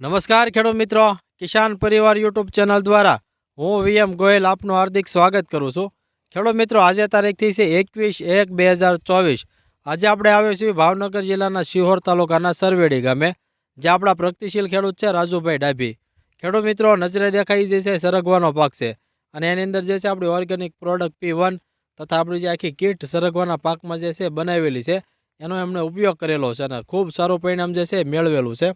નમસ્કાર ખેડૂત મિત્રો. કિસાન પરિવાર યુટ્યુબ ચેનલ દ્વારા હું વીએમ ગોયલ આપનું હાર્દિક સ્વાગત કરું છું. ખેડૂત મિત્રો, આજે તારીખથી છે એકવીસ એક બે હજાર ચોવીસ. આજે આપણે આવ્યો છીએ ભાવનગર જિલ્લાના શિહોર તાલુકાના સરવેડી ગામે જે આપણા પ્રગતિશીલ ખેડૂત છે રાજુભાઈ ડાભી. ખેડૂત મિત્રો, નજરે દેખાઈ જે છે સરગવાનો પાક છે અને એની અંદર જે છે આપણી ઓર્ગેનિક પ્રોડક્ટ પી વન તથા આપણી જે આખી કીટ સરગવાના પાકમાં જે છે બનાવેલી છે, એનો એમણે ઉપયોગ કરેલો છે અને ખૂબ સારું પરિણામ જે છે મેળવેલું છે.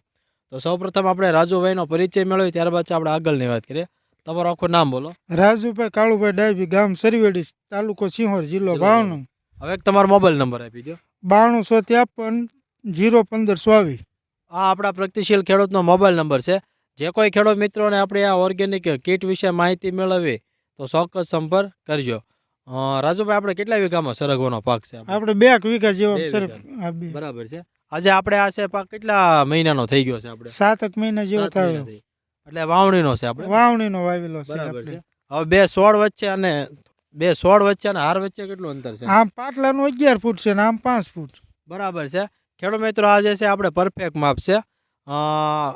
તો સૌપ્રથમ આપણે રાજુભાઈનો પરિચય મેળવી ત્યારબાદ આપણે આગળની વાત કરીએ. તમારું આખું નામ બોલો. રાજુભાઈ કાળુભાઈ ડાયબી ગામ સરવેડી તાલુકો સિંહોર જિલ્લો ભાવનગર હવે તમારો મોબાઈલ નંબર આપી દો બાણું સો ત્રેપન જીરો પંદર ચોવીસ. આ આપણા પ્રગતિશીલ ખેડૂતનો મોબાઈલ નંબર છે. જે કોઈ ખેડૂત મિત્રોને આપણે આ ઓર્ગેનિક કીટ વિશે માહિતી મેળવવી તો ચોક્કસ સંપર્ક કરજો. રાજુભાઈ આપણે કેટલા વીઘામાં સરગવાનો પાક છે આપણે? બે વીઘા જેવા. બરાબર છે. આજે આપણે આ છે પાક કેટલા મહિનાનો થઈ ગયો છે આપણે? સાતક મહિના જેવો થયો. એટલે વાવણીનો છે આપણે? વાવણીનો વાવેલો છે આપણે. હવે બે સોળ વચ્ચે અને બે સોળ વચ્ચે અને હાર વચ્ચે કેટલું અંતર છે? આમ પાટલાનું અગિયાર ફૂટ છે ને આમ પાંચ ફૂટ. બરાબર છે. ખેડૂત મિત્રો આ જે છે આપણે પરફેક્ટ માપ છે.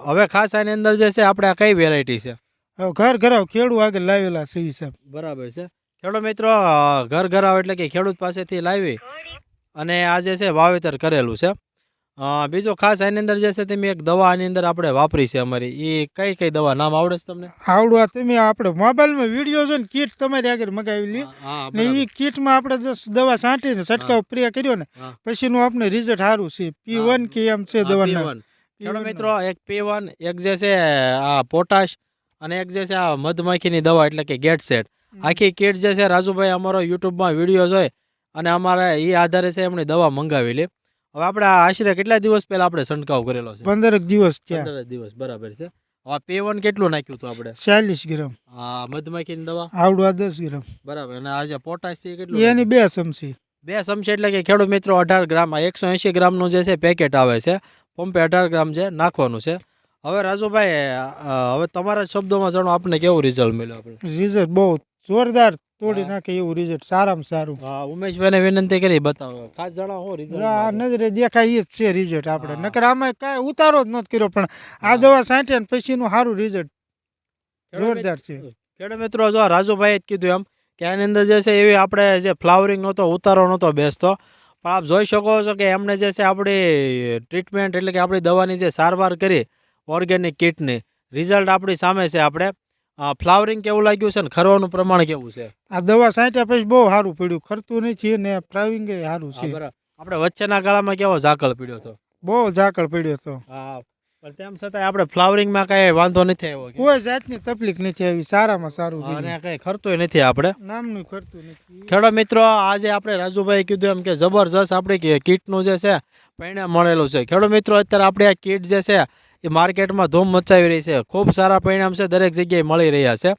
હવે ખાસ આની અંદર જે છે આપણે આ કઈ વેરાયટી છે? હવે ઘર ઘરાવ ખેડૂ આગળ લાવેલા છે સાહેબ. બરાબર છે. ખેડૂત મિત્રો ઘર ઘરાવ એટલે કે ખેડૂત પાસેથી લાવી અને આ જે છે વાવેતર કરેલું છે. અ, બીજો ખાસ આની અંદર જે છે તમે એક દવા આની અંદર આપણે વાપરી છે અમારી. એ કઈ કઈ દવા? નામ આવડે છે તમને? આવડું આ તમે આપણે મોબાઈલમાં વીડિયો છે ને કીટ તમારી આગળ મગાવેલી હા, ને બરાબર. એ કીટમાં આપણે જો દવા છાંટીને છંટકાવ પ્રિય કર્યો ને હા. પછીનું આપણે રિઝલ્ટ સારું છે. પી હા. વન કે એમ છે હા, દવાના. P1. ખેડૂત મિત્રો એક પી વન એક જે છે આ પોટાશ અને એક જે છે આ મધમાખીની દવા એટલે કે ગેટ સેટ. આખી કીટ જે છે રાજુભાઈ અમારો યુટ્યુબમાં વીડિયો જોઈ અને અમારે એ આધારે છે એમની દવા મંગાવેલી. હવે આપણે આશરે કેટલા દિવસ પહેલા આપણે છંટકાવ કરેલો છે? પંદર દિવસ પંદર દિવસ બરાબર છે. હવે પેવન વન કેટલું નાખ્યું હતું આપણે? ચાલીસ ગ્રામ. હા મધમાખીની દવા? આવડું આ દસ ગ્રામ. બરાબર અને આ જે પોટાશ છે કેટલું એની બે ચમચી. બે ચમચી એટલે કે ખેડૂત મિત્રો અઢાર ગ્રામ આ એકસો એંશી ગ્રામનું જે છે પેકેટ આવે છે. પંપે અઢાર ગ્રામ છે નાખવાનું છે. હવે રાજુભાઈ હવે તમારા શબ્દોમાં જાણો આપને કેવું રિઝલ્ટ મળ્યું આપણે? રિઝલ્ટ બહુ જોરદાર તોડી હા. નાખે એવું રિઝલ્ટ સારામાં સારું. હા ઉમેશભાઈને વિનંતી કરી બતાવો. ખાસ જણાવો શું આ રિઝલ્ટ નજરે દેખાય એ જ છે રિઝલ્ટ આપણે. નકર આમાં કાંઈ ઉતારો જ નથી કર્યો પણ આ દવા છાંટ્યા ને પછીનું સારું રિઝલ્ટ જોરદાર છે. ખેડૂત મિત્રો જો રાજુભાઈએ જ કીધું એમ કે આની અંદર જે છે એવી આપણે જે ફ્લાવરિંગ નહોતો ઉતારો નહોતો બેસતો. પણ આપ જોઈ શકો છો કે એમણે જે છે આપણી ટ્રીટમેન્ટ એટલે કે આપણી દવાની જે સારવાર કરી ઓર્ગેનિક કીટની રિઝલ્ટ આપણી સામે છે આપણે. ફ્લાવરિંગ કેવું લાગ્યું છે ને? ખરવાનું પ્રમાણ કેવું છે? આ દવા છાંટ્યા પછી બહુ સારું પડ્યું. ખરતું નહીં છે ને ફ્રાવિંગ સારું છે. આપણે વચ્ચેના ગાળામાં કેવો ઝાકળ પીડ્યો હતો? બહુ ઝાકળ પડ્યો હતો. હા પણ તેમ છતાં આપણે ફ્લાવરિંગમાં કાંઈ વાંધો નથી આવ્યો કોઈ જાતની તકલીફ નથી આવી. સારામાં સારું અને કંઈ ખરતોય નથી આપણે. નામનું ખરતું નથી. ખેડો મિત્રો આજે આપણે રાજુભાઈ કીધું એમ કે જબરજસ્ત આપણે કે કીટનું જે છે પરિણામ મળેલું છે. ખેડો મિત્રો અત્યારે આપણે આ કીટ જે છે એ માર્કેટમાં ધૂમ મચાવી રહી છે. ખૂબ સારા પરિણામ છે. દરેક જગ્યાએ મળી રહ્યા છે.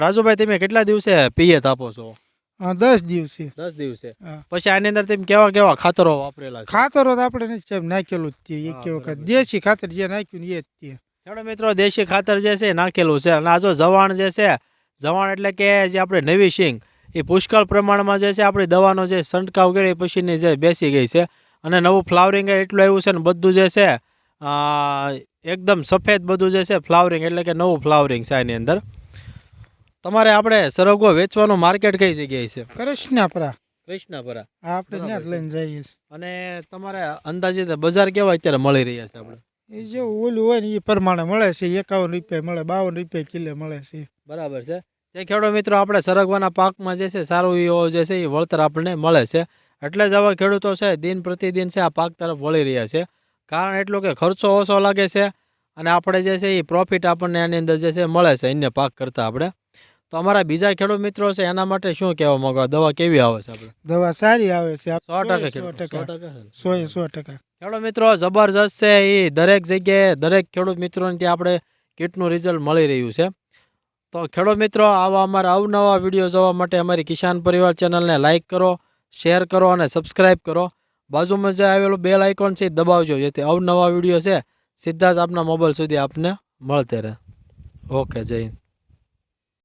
રાજુભાઈ તમે કેટલા દિવસે પિયત આપો છો? દસ દિવસે. દસ દિવસે. પછી આની અંદર તમે કેવા કેવા ખાતરો વાપરેલા ખાતરો તો આપણે સાહેબ નાખેલું જ એક વખત. દેશી ખાતર જે નાખ્યું એ જ તે. ખેડૂત મિત્રો દેશી ખાતર જે છે એ નાખેલું છે. અને આ જો જવાણ જે છે જવાણ એટલે કે જે આપણે નવી શીંગ એ પુષ્કળ પ્રમાણમાં જે છે આપણી દવાનો જે છંટકાવ કરી પછીની જે બેસી ગઈ છે. અને નવું ફ્લાવરિંગ એટલું આવ્યું છે ને બધું જે છે એકદમ સફેદ બધું જે છે ફ્લાવરિંગ એટલે કે નવું ફ્લાવરિંગ છે એની અંદર. તમારે આપણે સરગવો વેચવાનું માર્કેટ કઈ જગ્યાએ છે? કૃષ્ણાપરા. કૃષ્ણપરા. આપણે ત્યાં લઈને જઈએ અને તમારે અંદાજિત બજાર કેવા અત્યારે મળી રહ્યા છે આપણે? એ જે ઓલું હોય ને એ પ્રમાણે મળે છે. એકાવન રૂપિયા મળે બાવન રૂપિયા કિલો મળે છે. બરાબર છે. જે ખેડૂત મિત્રો આપણે સરગવાના પાકમાં જે છે સારું એવો જે છે એ વળતર આપણને મળે છે. એટલે જ આવા ખેડૂતો છે દિન પ્રતિદિન છે આ પાક તરફ વળી રહ્યા છે. કારણ એટલું કે ખર્ચો ઓછો લાગે છે અને આપણે જે છે એ પ્રોફિટ આપણને એની અંદર જે છે મળે છે અન્ય પાક કરતાં આપણે. તો અમારા બીજા ખેડૂત મિત્રો છે એના માટે શું કહેવા માંગો? દવા કેવી આવે છે આપણે? દવા સારી આવે છે. સો ટકા સો સો ટકા? સો ખેડૂત મિત્રો જબરજસ્ત છે એ દરેક જગ્યાએ દરેક ખેડૂત મિત્રોને ત્યાં આપણે કીટનું રિઝલ્ટ મળી રહ્યું છે. તો ખેડૂત મિત્રો આવા અમારા અવનવા વીડિયો જોવા માટે અમારી કિસાન પરિવાર ચેનલને લાઇક કરો શેર કરો અને સબસ્ક્રાઈબ કરો. બાજુમાં જે આવેલો બેલ આઇકોન છે એ દબાવજો, જેથી અવનવા વીડિયો છે, સીધા જ આપના મોબાઈલ સુધી આપને મળતે રહે. ઓકે જય હિન્દ.